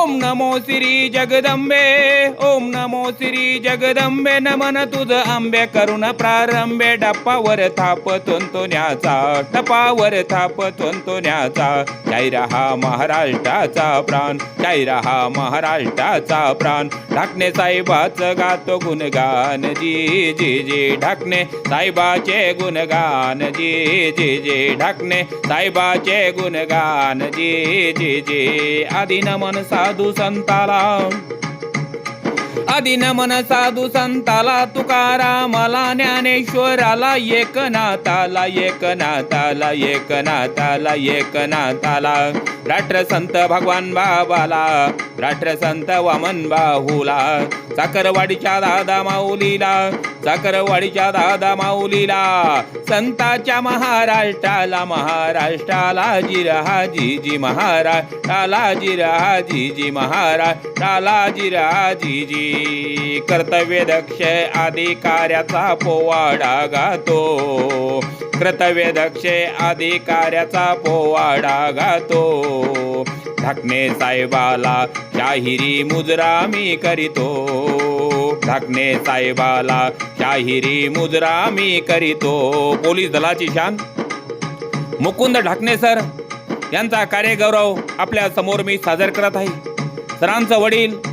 ओम नमो श्री जगदंबे ओम नमो श्री जगदंबे नमन तुझ आंबे करुण प्रारंभे डप्पावर थाप तोंतोण्याचा टपावर थाप तोंतोण्याचा जय रहा महाराष्ट्राचा प्राण जय रहा महाराष्ट्राचा प्राण ढाकणे साहेबाच गातो गुणगान जी जी जी ढाकणे साहेबाचे गुणगान जी जी जी ढाकणे साहेबाचे गुणगान जी जी जी आदि नमन सा साधू संताला आदिन मन साधू संताला तुकारामाला ज्ञानेश्वराला एकनाथाला एकनाथाला एकनाथाला एकनाथाला. राष्ट्रसंत भगवान बाबाला राष्ट्रसंत वामन बाहूला. साखरवाडीच्या दादा माऊलीला साखरवाडीच्या दादा माऊलीला. संताच्या महाराष्ट्राला महाराष्ट्राला जिरहा जी महाराष्ट्राला जिरहा जी महाराष्ट्राला जिरहा जी कर्तव्य दक्ष अधिकाऱ्याचा पोवाडा गातो. कर्तव्य दक्ष अधिकाऱ्याचा पोवाडा गातो. ढाकणे साहेबाला शाहिरी मुजरा मी करीतो. ढाकणे साहेबाला शाहिरी मुजरा मी करीतो. पोलीस दलाची शान. मुकुंद ढाकणे सर यांचा कार्यगौरव आपल्यासमोर मी सादर करत आहे. सरांचं वडील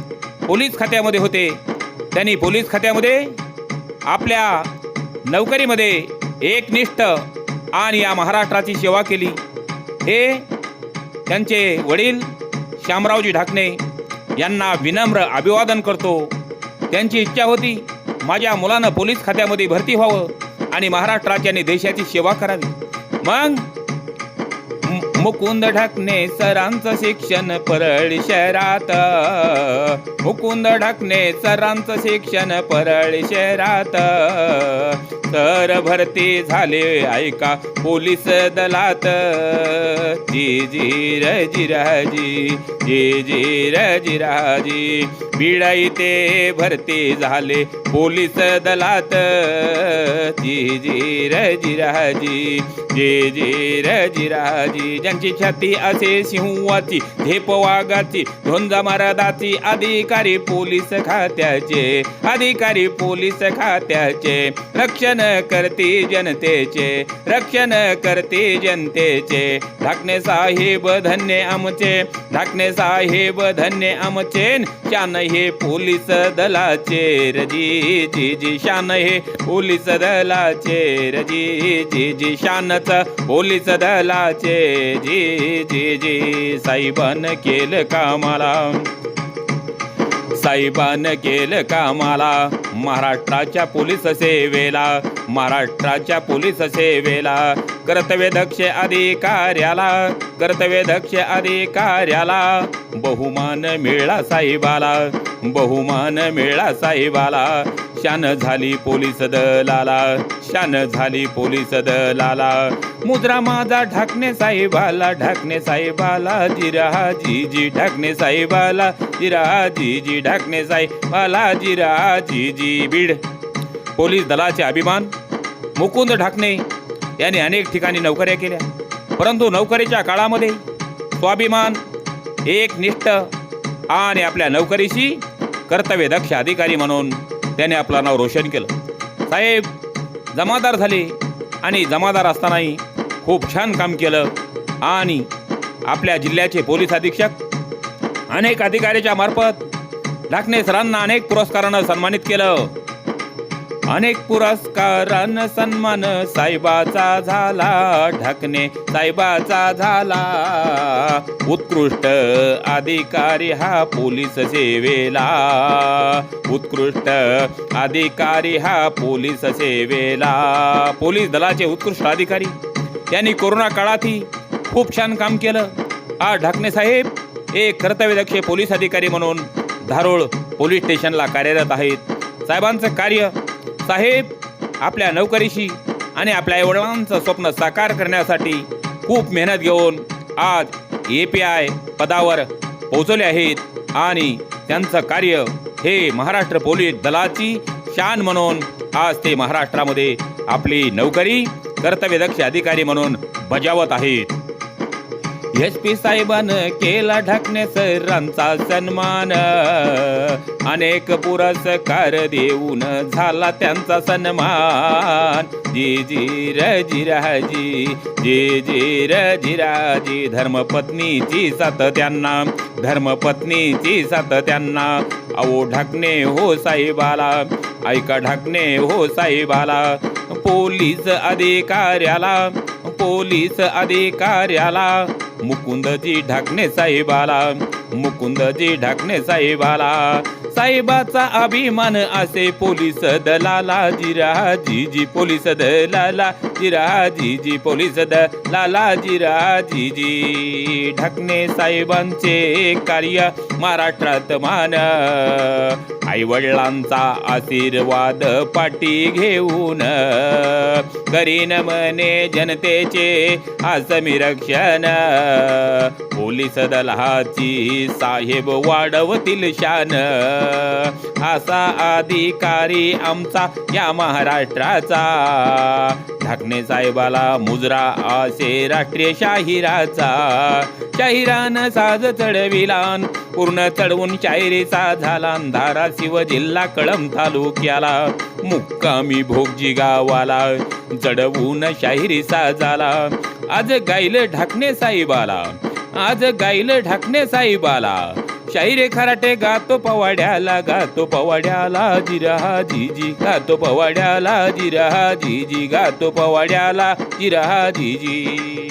पोलीस खात्यामध्ये होते. त्यांनी पोलीस खात्यामध्ये आपल्या नोकरीमध्ये एकनिष्ठ आणि या महाराष्ट्राची सेवा केली. हे त्यांचे वडील श्यामरावजी ढाकणे यांना विनम्र अभिवादन करतो. त्यांची इच्छा होती माझ्या मुलानं पोलीस खात्यामध्ये भरती व्हावं आणि महाराष्ट्राची आणि देशाची सेवा करावी. मग मुकुंद ढकणे सरांचं शिक्षण परळी शहरात. मुकुंद ढकणे सरांचं शिक्षण परळी शहरात. तर भरती झाले ऐका पोलीस दलात. जी जी र जिराजी जी जी र जिराजी बीडा भरती झाले पोलीस दलात. जी जी र जिराजी जी जी र जिराजी ज्यांची छाती असे सिंहाची झेप वाघाची धोंजा महाराजाची अधिकारी पोलीस खात्याचे अधिकारी पोलीस खात्याचे. रक्षण करती जनतेचे रक्षण करते जनतेचे. ढाकणे साहेब धन्य आमचे ढाकणे साहेब धन्य आमचे. शान हे पोलीस दलाचे रजी जी जी शान हे पोलीस दलाचे रजी जी जी शानच पोलीस दलाचे. जी जी जी साहेबान केलं कामाला. साहेबानं केलं कामाला महाराष्ट्राच्या पोलीस सेवेला महाराष्ट्राच्या पोलीस सेवेला. कर्तव्यदक्ष अधिकाऱ्याला कर्तव्यदक्ष अधिकाऱ्याला. बहुमान मिळाला साहेबाला बहुमान मिळाला साहेबाला शान झाली पोलीस दलाला शान झाली पोलीस दलाला. मुद्रा माझा ढाकणे साहेबाला ढाकणे साहेबाला जिरा जी जी ढाकणे साहेबाला जिरा जी जी ढाकणे साहेबाला जिरा जी जी बीड. पोलीस दलाचे अभिमान मुकुंद ढाकणे यांनी अनेक ठिकाणी नोकऱ्या केल्या. परंतु नोकरीच्या काळामध्ये स्वाभिमान एकनिष्ठ आणि आपल्या नोकरीशी कर्तव्य दक्ष अधिकारी म्हणून त्याने आपलं नाव रोशन केलं. साहेब जमादार झाले आणि जमादार असतानाही खूप छान काम केलं आणि आपल्या जिल्ह्याचे पोलीस अधीक्षक अनेक अधिकाऱ्याच्या मार्फत ढाकणे सरांना अनेक पुरस्कारानं सन्मानित केलं. अनेक पुरस्कारान सन्मान साहेबाचा झाला ढाकणे साहेबाचा झाला. उत्कृष्ट अधिकारी हा पोलीस सेवेला. उत्कृष्ट अधिकारी हा पोलीस सेवेला. पोलीस दलाचे उत्कृष्ट अधिकारी. यांनी कोरोना काळातही खूप छान काम केलं. आ ढाकणे साहेब एक कर्तव्यदक्ष पोलीस अधिकारी म्हणून धारोळ पोलीस स्टेशनला कार्यरत आहेत. साहेबांचं कार्य साहेब आपल्या नोकरीशी आणि आपल्या आईवडिलांचं स्वप्न साकार करण्यासाठी खूप मेहनत घेऊन आज ए पी आय पदावर पोहोचवले आहेत आणि त्यांचं कार्य हे महाराष्ट्र पोलीस दलाची शान म्हणून आज ते महाराष्ट्रामध्ये आपली नोकरी कर्तव्यदक्ष अधिकारी म्हणून बजावत आहेत. एस पी साहेबानं केला ढाकणे सरांचा सन्मान. अनेक पुरस्कार देऊन झाला त्यांचा सन्मान. जी जी जिराजी जी जी जिराजी धर्मपत्नीची सात त्यांना धर्मपत्नीची सात त्यांना. अहो ढाकणे हो साहेबाला ऐका ढाकणे हो साहेबाला पोलीस अधिकाऱ्याला पोलीस अधिकाऱ्याला. मुकुंदजी ढाकणे साहेबाला मुकुंदजी ढाकणे साहेबाला. साहेबाचा अभिमान असे पोलीस दलाला. जिरा जी पोलीस दलाला. जिरा जी पोलीस दलाला. जिरा जी ढाकणे साहेबांचे कार्य महाराष्ट्रात मान. आई वडिलांचा आशीर्वाद पाठी घेऊन करीन मने जनतेचे आसमी रक्षण. पोलीस दलाची साहेब वाढवतील शान. असा अधिकारी आमचा या महाराष्ट्राचा. ढाकणे साहेबाला मुजरा असे राष्ट्रीय शाहिराचा. शाहिरानं साज चढविलान पूर्ण चढवून शाहिरीचा झाला. धाराशिव जिल्हा कळम तालुक्याला. मुक्कामी भोगजी गावाला चढवून शाहिरीचा झाला. आज गाईल ढाकणे साहेबाला. आज गाईल ढाकणे साहेबाला शाहिरे खराटे गातो पवाड्याला गातो पवाड्याला जिरा जीजी गातो पवाड्याला जिरा जीजी गातो पवाड्याला जिरा जीजी.